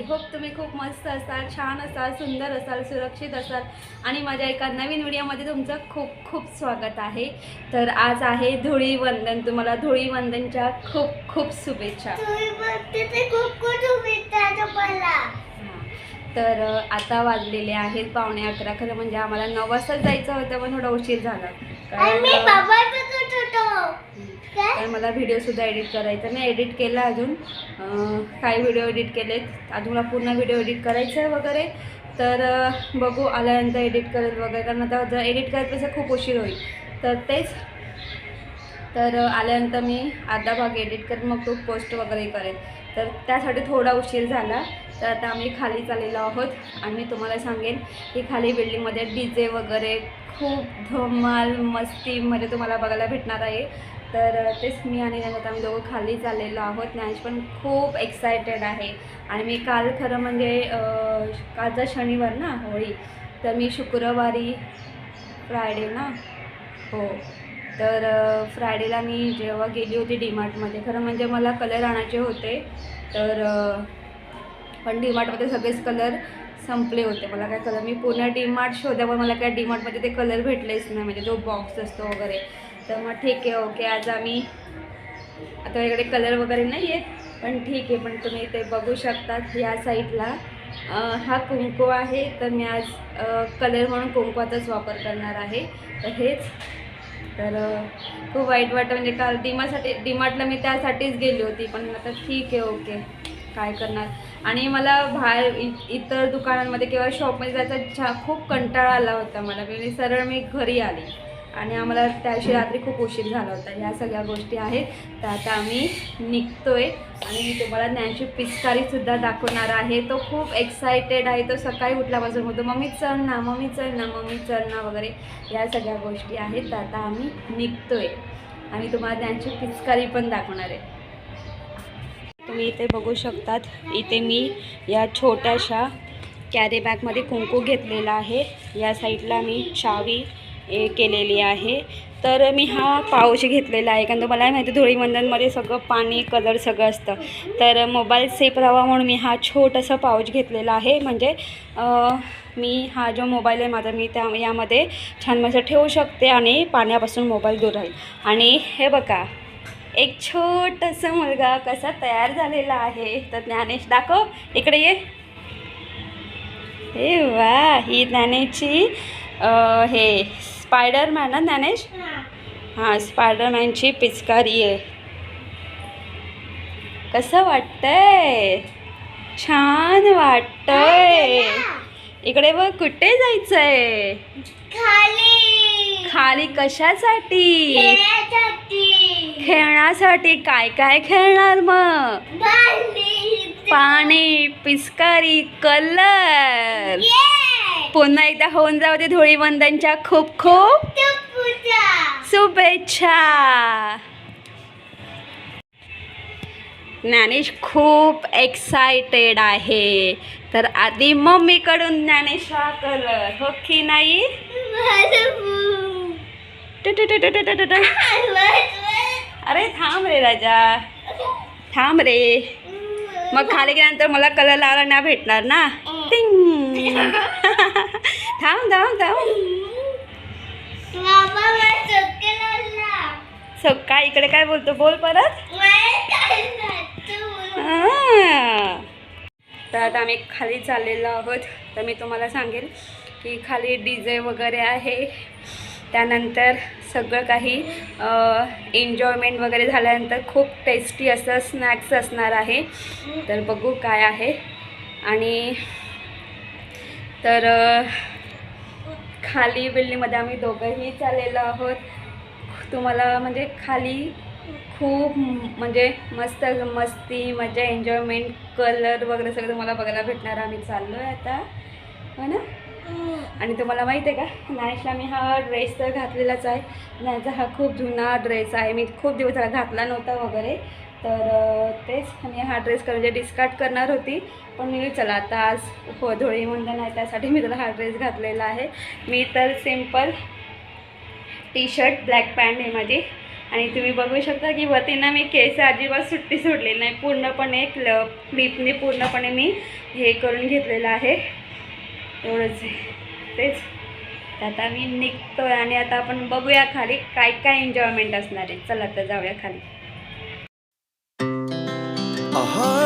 I hope तुम्ही खूप मस्त असाल छान असाल सुंदर असाल सुरक्षित असाल. आणि माझ्या एका नवीन व्हिडिओमध्ये तुमचं खूप खूप स्वागत आहे. तर आज आहे धुळीवंदन तुम्हाला धुळीवंदनच्या खूप खूप शुभेच्छा. तर आता वाजलेले आहेत पावणे अकरा. खरं म्हणजे आम्हाला नऊ वाजता जायचं होतं पण थोडा उशीर झाला. कारण तर मला व्हिडिओसुद्धा एडिट करायचा मी एडिट केला अजून. काही व्हिडिओ एडिट केलेत. अजून मला पूर्ण व्हिडिओ एडिट करायचा आहे वगैरे. तर बघू आल्यानंतर एडिट करेल वगैरे. कारण आता जर एडिट करत खूप उशीर होईल. तर तेच. तर आल्यानंतर मी अर्धा भाग एडिट करेन. मग तो पोस्ट वगैरे करेल तर त्यासाठी थोडा उशीर झाला. तर आता आम्ही खाली चाललेलो आहोत. आणि मी तुम्हाला सांगेन की खाली बिल्डिंगमध्ये डी जे वगैरे खूप धमाल मस्तीमध्ये तुम्हाला बघायला भेटणार आहे. तर तेच मी आणि नंतर आम्ही दोघं खाली चाललेलो आहोत. ज्ञानेश पण खूप एक्सायटेड आहे. आणि मी काल खरं म्हणजे कालचा शनिवार ना होळी. तर मी शुक्रवारी फ्रायडे ना? हो. तर फ्रायडेला मी जेव्हा गेली होती डीमार्टमध्ये खरं म्हणजे मला कलर आणायचे होते. तर पण डीमार्टमध्ये सगळेच कलर संपले होते. मला काय कलर मी पूर्ण डीमार्ट शोधा पण मला काय डीमार्टमध्ये ते कलर भेटलेच नाही. म्हणजे जो बॉक्स असतो वगैरे. तर मग ठीक आहे ओके. आज आम्ही आता इकडे कलर वगैरे नाही आहेत पण ठीक आहे पण तुम्ही ते बघू शकतात या साईडला हा कुंकू आहे तर मी आज कलर म्हणून कुंकवाचाच वापर करणार आहे. तर हेच. तर खूप वाईट वाटतं म्हणजे काल डिमासाठी डिमार्टला मी त्यासाठीच गेली होती पण आता ठीक आहे ओके. काय करणार? आणि मला बाहेर इ इतर दुकानांमध्ये किंवा शॉपमध्ये जायचा छा खूप कंटाळा आला होता मला म्हणजे सरळ मी घरी आली. आणि आम्हाला त्या दिवशी रात्री खूप उशीर झाला होता. ह्या सगळ्या गोष्टी आहेत. तर आता आम्ही निघतोय. आणि मी तुम्हाला ज्ञानची पिचकारीसुद्धा दाखवणार आहे. तो खूप एक्सायटेड आहे. तो सकाळी उठल्यापासून होतो मम्मी चल ना मम्मी चल ना मम्मी चल ना वगैरे. या सगळ्या गोष्टी आहेत. तर आता आम्ही निघतोय. आणि तुम्हाला ज्ञानची पिचकारी पण दाखवणार आहे. तुम्ही इथे बघू शकतात. इथे मी या छोट्याशा कॅरी बॅगमध्ये कुंकू घेतलेला आहे. या साईडला मी चावी केलेली आहे. तर मी हा पाऊच घेतलेला आहे. कारण तुम्हाला माहिती धुळीवंदनमध्ये सगळं पाणी कलर सगळं असतं. तर मोबाईल सेफ राहावा म्हणून मी हा छोटासा पाऊच घेतलेला आहे. म्हणजे मी हा जो मोबाईल आहे माझा मी त्या यामध्ये छान मस्त ठेवू शकते आणि पाण्यापासून मोबाईल दूर राहील. आणि हे बघा एक छोटंसं मुलगा कसा तयार झालेला आहे. तर ज्ञानेश दाखव. इकडे ये. हे वा ही ज्ञानेची हे स्पायडरमॅन ना ज्ञानेश? हां स्पायडरमॅनची पिचकारी आहे. कसं वाटतंय? छान वाटतंय. इकडे बघ कुठे जायचंय? खाली. कशासाठी? खेळण्यासाठी. काय काय खेळणार मग? पाणी पिचकारी कलर. पुन्हा एकदा होऊन जाऊ दे धुळीवंदनच्या. खूप खूप शुभेच्छा. ज्ञानेश खूप एक्सायटेड आहे. तर आधी मम्मीकडून ज्ञानेश हा कलर हो की नाही? अरे थांब रे राजा. थांब रे. मग खाली गेल्यानंतर मला कलर लावला ना भेटणार ना? टिंग. थांब थांब थांब सो काय इकडे काय बोलतो? बोल परत. तर आता आम्ही खाली चाललेलो आहोत. तर मी तुम्हाला सांगेल की खाली डी जे वगैरे आहे. त्यानंतर सगळं काही एन्जॉयमेंट वगैरे झाल्यानंतर खूप टेस्टी असं स्नॅक्स असणार आहे. तर बघू काय आहे. आणि तर खाली बिल्डिंगमध्ये आम्ही दोघंही चाललेलो आहोत. तुम्हाला म्हणजे खाली खूप म्हणजे मस्त मस्ती मजा एन्जॉयमेंट कलर वगैरे सगळं तुम्हाला बघायला भेटणार. आम्ही चाललो आहे आता. हो ना? आणि तुम्हाला माहीत आहे का? नायशला मी हा ड्रेस तर घातलेलाच आहे. नाहीचा हा खूप जुना ड्रेस आहे. मी खूप दिवस झाला घातला नव्हता वगैरे. तर तेच मी हा ड्रेस म्हणजे डिस्कार्ड करणार होती. पण मी चला आता आज हो धुळी मुंडन आहे त्यासाठी मी तुला हा ड्रेस घातलेला आहे. मी तर simple T shirt black pant आहे माझी. आणि तुम्ही बघू शकता की वतीनं मी केस अजिबात सुट्टी सोडलेली नाही. पूर्णपणे क्ल क्लिपने पूर्णपणे मी हे करून घेतलेलं आहे. एवढंच तेच. आता मी निघतो आणि आता आपण बघूया खाली काय काय एन्जॉयमेंट असणार आहे. चला तर जाऊया खाली.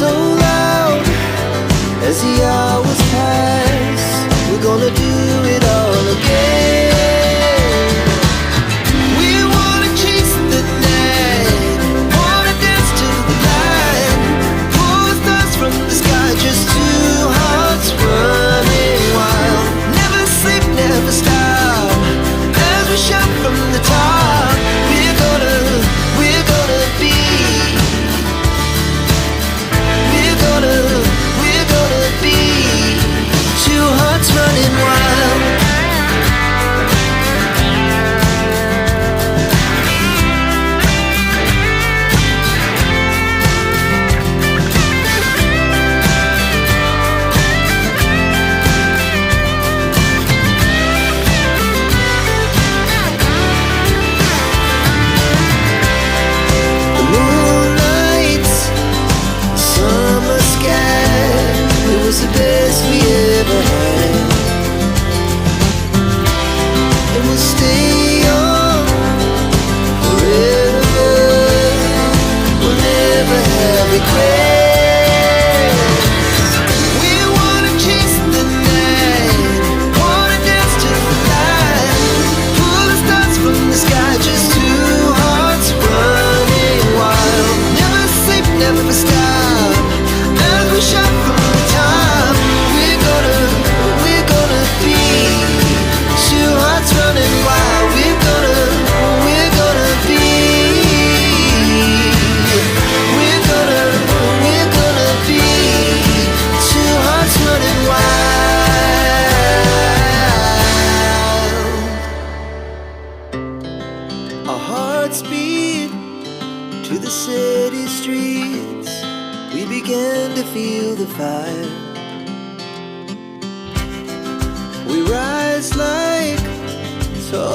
So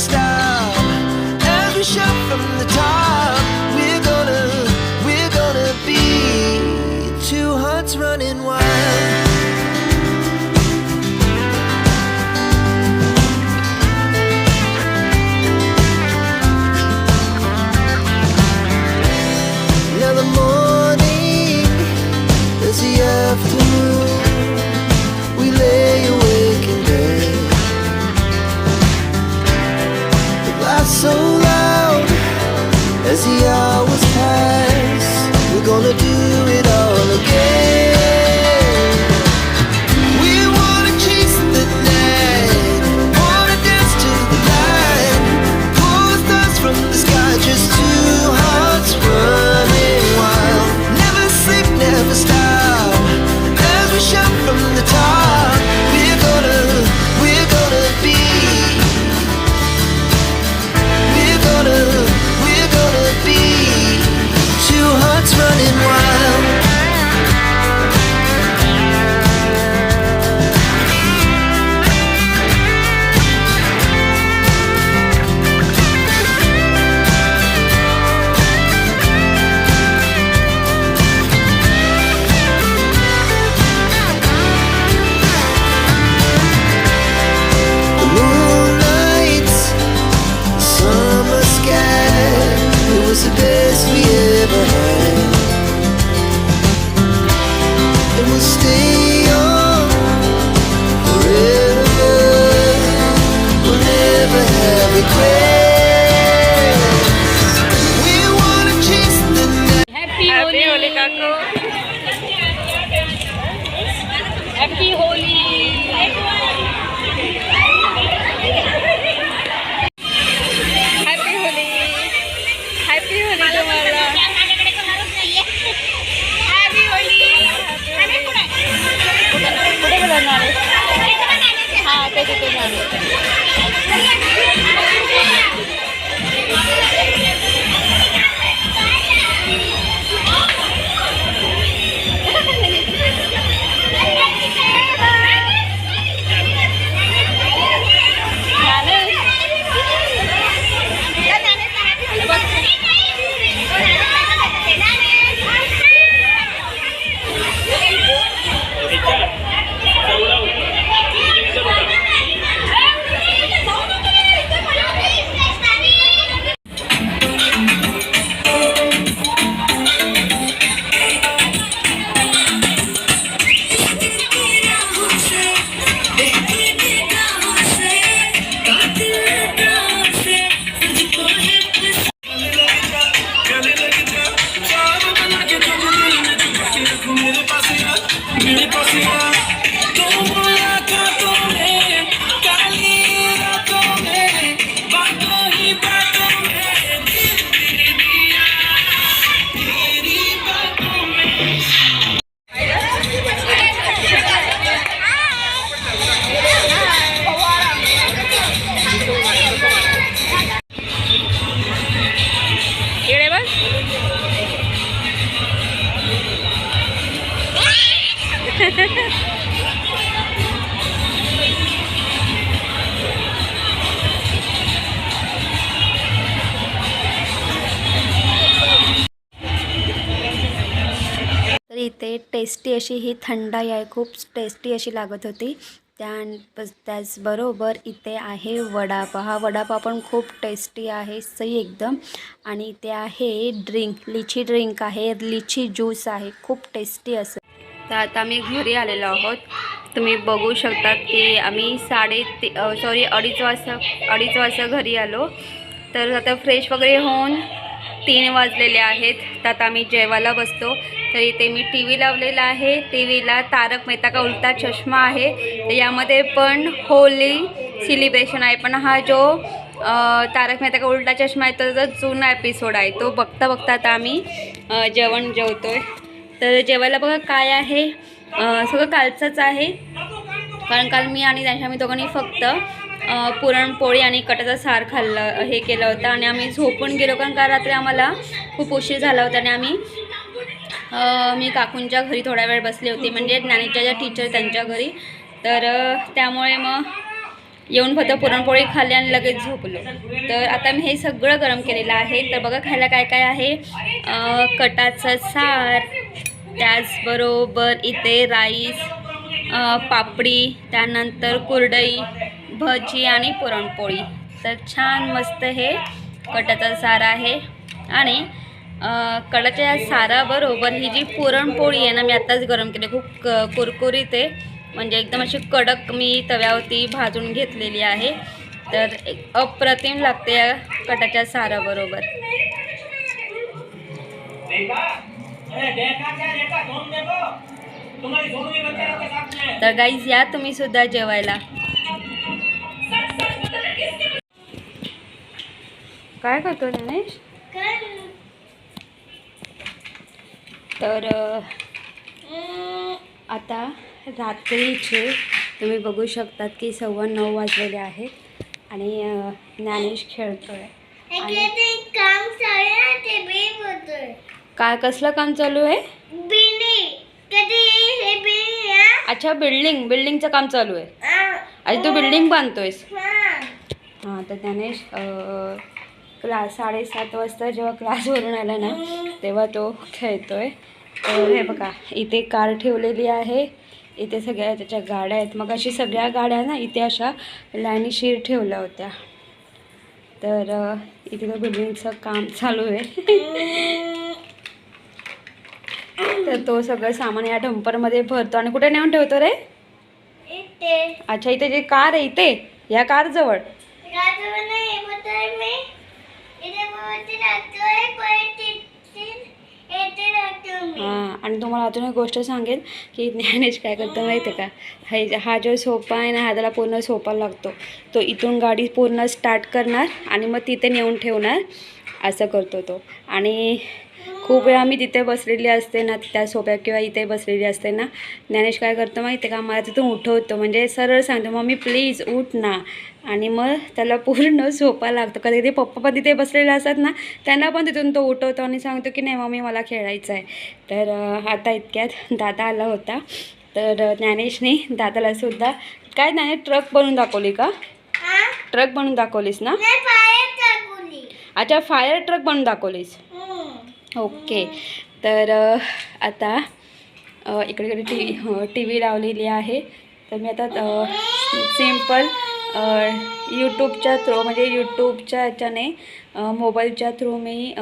stop. Every shot from the top. तर इथे टेस्टी अशी ही थंडाई आहे खूप टेस्टी अशी लागत होती. त्या त्याचबरोबर इथे आहे वडापाव. हा वडापाव पण खूप टेस्टी आहे सही एकदम. आणि इथे आहे ड्रिंक लिची ड्रिंक आहे लिची ज्यूस आहे खूप टेस्टी असं. तर आता आम्ही घरी आलेलो आहोत. तुम्ही बघू शकता की आम्ही साडे सॉरी अडीच वाजता अडीच वाजता घरी आलो. तर आता फ्रेश वगैरे होऊन तीन वाजलेले आहेत. तर आता आम्ही जेवायला बसतो. तर इथे मी टी व्ही लावलेला आहे. टी व्हीला तारक मेहता का उलटा चष्मा आहे. तर यामध्ये पण होली सेलिब्रेशन आहे. पण हा जो तारक मेहता का उलटा चष्मा आहे तो जो जुना एपिसोड आहे. तो बघता बघता आता आम्ही जेवण जेवण आहे तर जेवायला बघा काय आहे. सगळं कालचंच आहे. कारण काल मी आणि त्यांच्या आम्ही दोघांनी फक्त पुरणपोळी आणि कटाचा सार खाल्लं हे केलं होतं. आणि आम्ही झोपून गेलो कारण काल रात्री आम्हाला खूप उशीर झाला होता. आणि आम्ही मी काकूंच्या घरी थोडा वेळ बसली होती. म्हणजे ज्ञानीच्या ज्या टीचर त्यांच्या घरी. तर त्यामुळे मग येऊन फक्त पुरणपोळी खाल्ली आणि लगेच झोपलो. तर आता मी हे सगळं गरम केलेलं आहे. तर बघा खायला काय काय आहे? कटाचं सार त्याचबरोबर इथे राईस पापडी त्यानंतर कुरडई भजी आणि पुरणपोळी. तर छान मस्त हे कटाचा सारा आहे. आणि कटाच्या साराबरोबर ही जी पुरणपोळी आहे ना मी आत्ताच गरम केली. खूप क कुरकुरीत आहे. म्हणजे एकदम अशी कडक मी तव्यावरती भाजून घेतलेली आहे. तर एक अप्रतिम लागते या कटाच्या साराबरोबर. तर गाईज या तुम्ही सुद्धा जेवायला. काय करतो गणेश तर आता रात्रीचे तुम्ही बघू शकतात की सव्वा नऊ वाजलेले आहेत आणि ज्ञानेश खेळतोय. काय कसलं काम चालू आहे? हे अच्छा बिल्डिंग. बिल्डिंगचं काम चालू आहे. आज तू बिल्डिंग बांधतोयस. हा. हां तर अ, क्लास साडेसात वाजता जेव्हा क्लासवरून आला ना तेव्हा तो खेळतोय तर हे बघा इथे कार ठेवलेली आहे. इथे सगळ्या त्याच्या गाड्या आहेत. मग अशी सगळ्या गाड्या ना इथे अशा लाईनीशीर ठेवल्या होत्या. तर इथे तर बिल्डिंगचं काम चालू आहे. तर तो सगळं सामान या डंपरमध्ये भरतो. आणि कुठे नेऊन ठेवतो रे? अच्छा इथे जे कार आहे इथे? या मी. हां आणि तुम्हाला अजून एक गोष्ट सांगेन की ज्ञानेश काय करतो माहिती आहे का? हा हा जो सोफा आहे ना हा त्याला पूर्ण सोफा लागतो. तो इथून गाडी पूर्ण स्टार्ट करणार आणि मग तिथे नेऊन ठेवणार असं करतो तो. आणि खूप वेळा मी तिथे बसलेली असते ना त्या सोफ्यात किंवा इथे बसलेली असते ना. ज्ञानेश काय करतो माहिती का मला तिथून उठवतो. म्हणजे सरळ सांगतो मम्मी प्लीज उठ ना. आणि मग त्याला पूर्ण झोपा लागतो. कधी कधी पप्पा पण तिथे बसलेले असतात ना त्यांना पण तिथून तो उठवतो आणि सांगतो की नाही मम्मी मला खेळायचं आहे. तर आता इतक्यात दादा आला होता. तर ज्ञानेशने दादाला सुद्धा काय ज्ञानेश ट्रक बनवून दाखवली का? ट्रक बनवून दाखवलीस ना? नाही अच्छा फायर ट्रक बनवून दाखवलीस. ओके. तर आता इकडे इकडे टी हो, टी व्ही लावलेली आहे. तर मी आता सिंपल यूट्यूबच्या थ्रू म्हणजे यूट्यूबच्या ह्याच्याने मोबाईलच्या थ्रू मी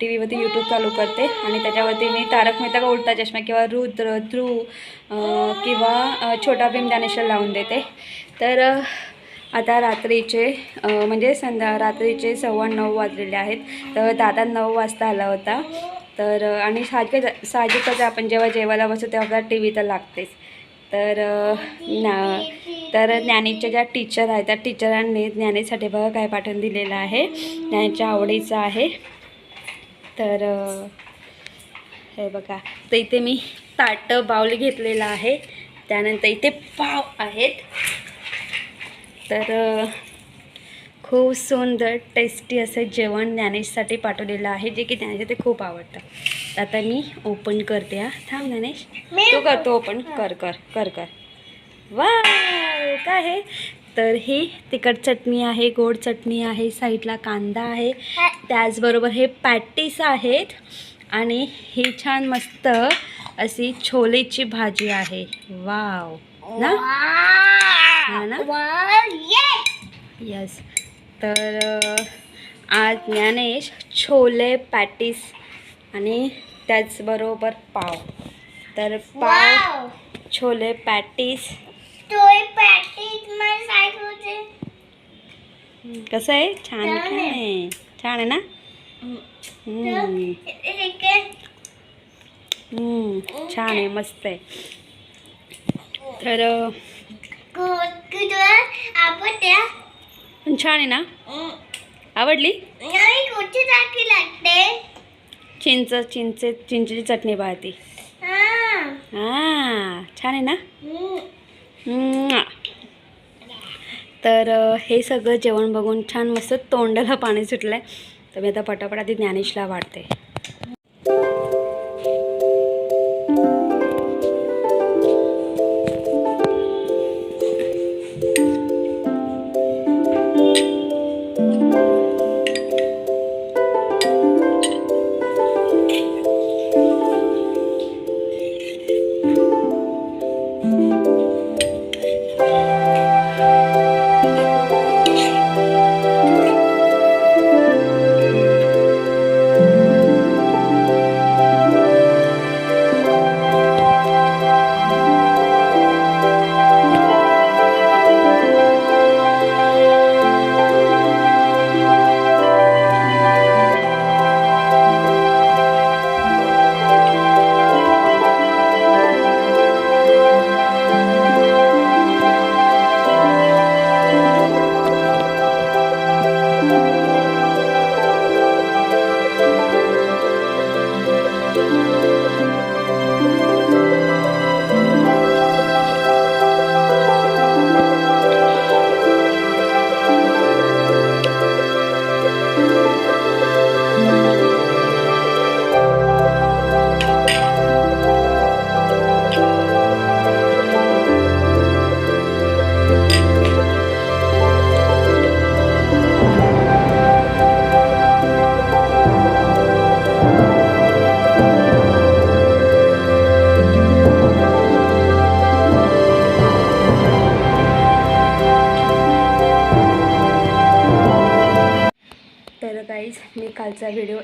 टी व्हीवरती यूट्यूब चालू करते. आणि त्याच्यावरती मी तारक मेहता का उलटा चष्मा किंवा रुद्र ध्रुव किंवा छोटा भीम ज्ञानेश्वर लावून देते. तर आता रात्रीचे म्हणजे संध्या रात्रीचे सव्वा नऊ वाजलेले आहेत. तर दादा नऊ वाजता आला होता. तर आणि साहजिकच साहजिकच आपण जेव्हा जेवायला बसतो तेव्हा आपल्याला टी व्ही तर लागतेच. तर ना तर ज्ञानीच्या ज्या टीचर आहेत त्या टीचरांनी ज्ञानीसाठी बघा काय पाठवून दिलेलं आहे. ज्ञानीच्या आवडीचं आहे. तर हे बघा. तर इथे मी ताटं बाऊल घेतलेलं आहे. त्यानंतर इथे पाव आहेत. तर खूप सुंदर टेस्टी असं जेवण ज्ञानेशसाठी पाठवलेलं आहे जे की ज्ञानेश ते खूप आवडतं. आता मी ओपन करते हा. थांब ज्ञानेश. तू करतो ओपन कर कर कर कर. वा काय आहे? तर ही तिखट चटणी आहे गोड चटणी आहे साईडला कांदा आहे. त्याचबरोबर हे पॅटीस आहेत आणि ही छान मस्त अशी छोलेची भाजी आहे. वाव! ना? हा ना? यस तर आज ज्ञानेश छोले पॅटीस आणि त्याचबरोबर पाव. तर पाव छोले पॅटीस. कसं आहे? छान छान आहे. छान आहे ना? छान आहे. मस्त आहे. तर आपण पण छान आहे ना? आवडली? चिंच चिंच चिंचेची चटणी पाहती हां छान आहे ना? तर हे सगळं जेवण बघून छान मस्त तोंडाला पाणी सुटलं आहे तर मी आता पटापट आधी ज्ञानेशला वाढते.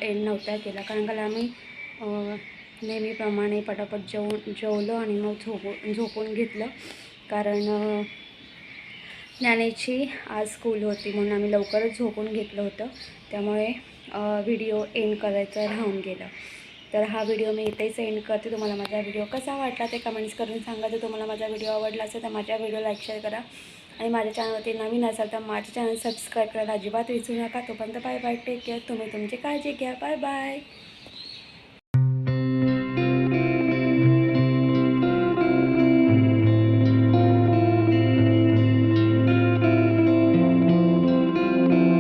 कालचा एंड नव्हता केला कारण का आम्ही नेहमीप्रमाणे पटापट जेवून जेवलो आणि मग झोपून झोपून घेतलं. कारण ज्ञानेची आज स्कूल होती म्हणून आम्ही लवकरच झोपून घेतलं होतं. त्यामुळे व्हिडिओ एंड करायचं राहून गेलं. तर हा व्हिडिओ मी इथेच एंड करते. तुम्हाला माझा व्हिडिओ कसा वाटला ते कमेंट्स करून सांगा. जर तुम्हाला माझा व्हिडिओ आवडला असेल तर माझ्या व्हिडिओ लाईक शेअर करा. आणि माझ्या चॅनलवरती नवीन असाल तर माझे चॅनल सबस्क्राईब करायला अजिबात विसरू नका. तोपर्यंत बाय बाय टेक केअर तुम्ही तुमची काळजी घ्या. Bye bye.